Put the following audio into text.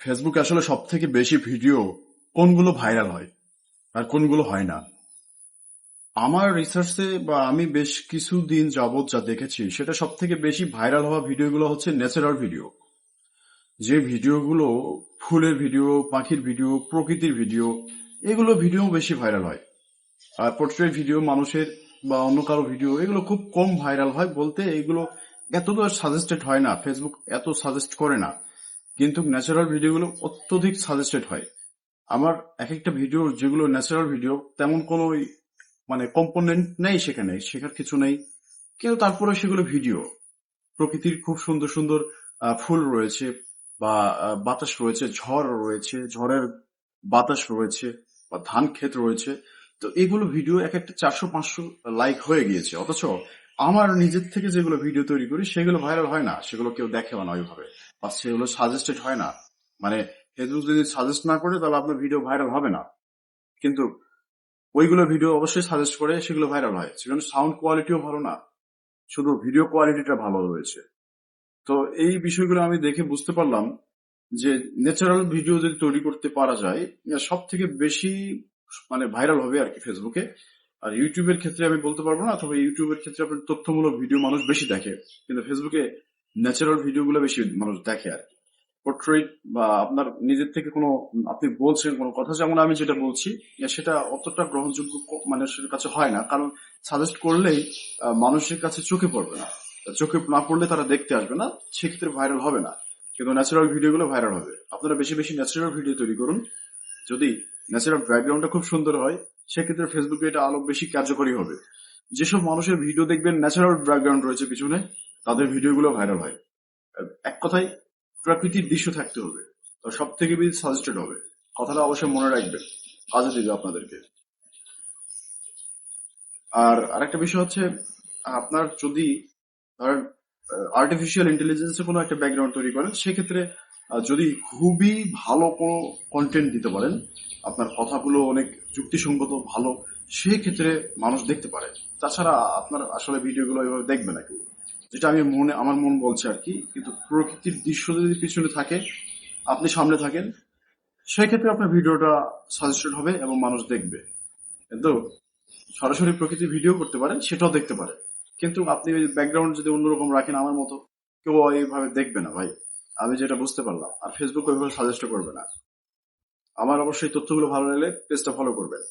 ফেসবুকে আসলে সব থেকে বেশি ভিডিও কোনগুলো ভাইরাল হয় আর কোনগুলো হয় না। আমার রিসার্চে বা আমি বেশ কিছু দিন যাবৎ যা দেখেছি, সেটা সব থেকে বেশি ভাইরাল হওয়া ভিডিওগুলো হচ্ছে ন্যাচারাল ভিডিও যে ভিডিওগুলো ফুলের ভিডিও পাখির ভিডিও প্রকৃতির ভিডিও এগুলো ভিডিও বেশি ভাইরাল হয়। আর পোর্ট্রেট ভিডিও মানুষের বা অন্য কারও ভিডিও এগুলো খুব কম ভাইরাল হয় বলতে এগুলো এত তো সাজেস্টেড হয় না। ফেসবুক এত সাজেস্ট করে না। কিন্তু ন্যাচারাল ভিডিওগুলো অত্যধিক সাজেস্টেড হয়। আমার এক একটা ভিডিও যেগুলো ন্যাচারাল ভিডিও তেমন কোনো মানে কম্পোনেন্ট নেই সেখানে, শেখার কিছু নেই। কিন্তু তারপরে সেগুলো ভিডিও প্রকৃতির খুব সুন্দর সুন্দর ফুল রয়েছে বা বাতাস রয়েছে, ঝড় রয়েছে, ঝড়ের বাতাস রয়েছে বা ধান ক্ষেত রয়েছে। তো এগুলো ভিডিও এক একটা চারশো পাঁচশো লাইক হয়ে গিয়েছে। অথচ আমার নিজের থেকে যেগুলো ভিডিও তৈরি করি, সেগুলো ভাইরাল হয় না। সেগুলো কেউ দেখেও না ওইভাবে। বা সেগুলো সাজেস্টেড হয় না। মানে ফেসবুক যদি সাজেস্ট না করে, তাহলে আপনার ভিডিও ভাইরাল হবে না। কিন্তু ওইগুলো ভিডিও অবশ্যই সাজেস্ট করে, সেগুলো ভাইরাল হয়। সেখানে সাউন্ড কোয়ালিটিও ভালো না। শুধু ভিডিও কোয়ালিটিটা ভালো রয়েছে। তো এই বিষয়গুলো আমি দেখে বুঝতে পারলাম যে ন্যাচারাল ভিডিও যদি তৈরি করতে পারা যায় সব থেকে বেশি মানে ভাইরাল হবে আর কি ফেসবুকে আর ইউটিউবের ক্ষেত্রে আমি বলতে পারব না তবে ইউটিউবের ক্ষেত্রে আপনার তথ্যমূলক ভিডিও মানুষ বেশি দেখে। কিন্তু ফেসবুকে ন্যাচারাল ভিডিওগুলো বেশি মানুষ দেখে আর পোর্ট্রেট বা আপনার নিজের থেকে কোনো, আপনি বলছেন কোনো কথা, যেমন আমি যেটা বলছি সেটা অতটা গ্রহণযোগ্য মানুষের কাছে হয় না। কারণ সাজেস্ট করলেই মানুষের কাছে চোখে পড়বে না। চোখে না পড়লে তারা দেখতে আসবে না, সেক্ষেত্রে ভাইরাল হবে না। কিন্তু ন্যাচারাল ভিডিওগুলো ভাইরাল হবে। আপনারা বেশি বেশি ন্যাচারাল ভিডিও তৈরি করুন। যদি ন্যাচারাল ব্যাকগ্রাউন্ডটা খুব সুন্দর হয় সেক্ষেত্রে ফেসবুকে এটা আরও বেশি কার্যকরী হবে। যেসব মানুষের ভিডিও দেখবেন ন্যাচারাল ব্যাকগ্রাউন্ড রয়েছে পিছনে, তাদের ভিডিওগুলো ভাইরাল হয়। এক কথায় প্রাকৃতিক দৃশ্য থাকতে হবে। সব থেকে বেশি সাজেস্টেড হবে। কথাটা অবশ্যই মনে রাখবেন। কাজে দিবে আপনাদেরকে। আর আরেকটা বিষয় হচ্ছে, আপনার যদি আর্টিফিশিয়াল ইন্টেলিজেন্সে কোনো একটা ব্যাকগ্রাউন্ড তৈরি করেন, সেক্ষেত্রে যদি খুবই ভালো কোনো কন্টেন্ট দিতে পারেন, আপনার কথাগুলো অনেক যুক্তিসঙ্গত, ভালো সেই ক্ষেত্রে মানুষ দেখতে পারে। তাছাড়া আপনার আসলে ভিডিওগুলো এভাবে দেখবে না কেউ। যেটা আমি মনে, আমার মন বলছে আর কি, কিন্তু প্রকৃতির দৃশ্য যদি পিছনে থাকে, আপনি সামনে থাকেন, সেক্ষেত্রে আপনার ভিডিওটা সাজেস্টেড হবে এবং মানুষ দেখবে। কিন্তু সরাসরি প্রকৃতির ভিডিও করতে পারেন সেটাও দেখতে পারে। কিন্তু আপনি ব্যাকগ্রাউন্ড যদি অন্যরকম রাখেন আমার মতো, কেউ এইভাবে দেখবে না ভাই। আমি যেটা বুঝতে পারলাম, আর ফেসবুক ওইভাবে সাজেস্ট করবে না। আমার অবশ্যই তথ্যগুলো ভালো লাগলে পেজটা ফলো করবেন।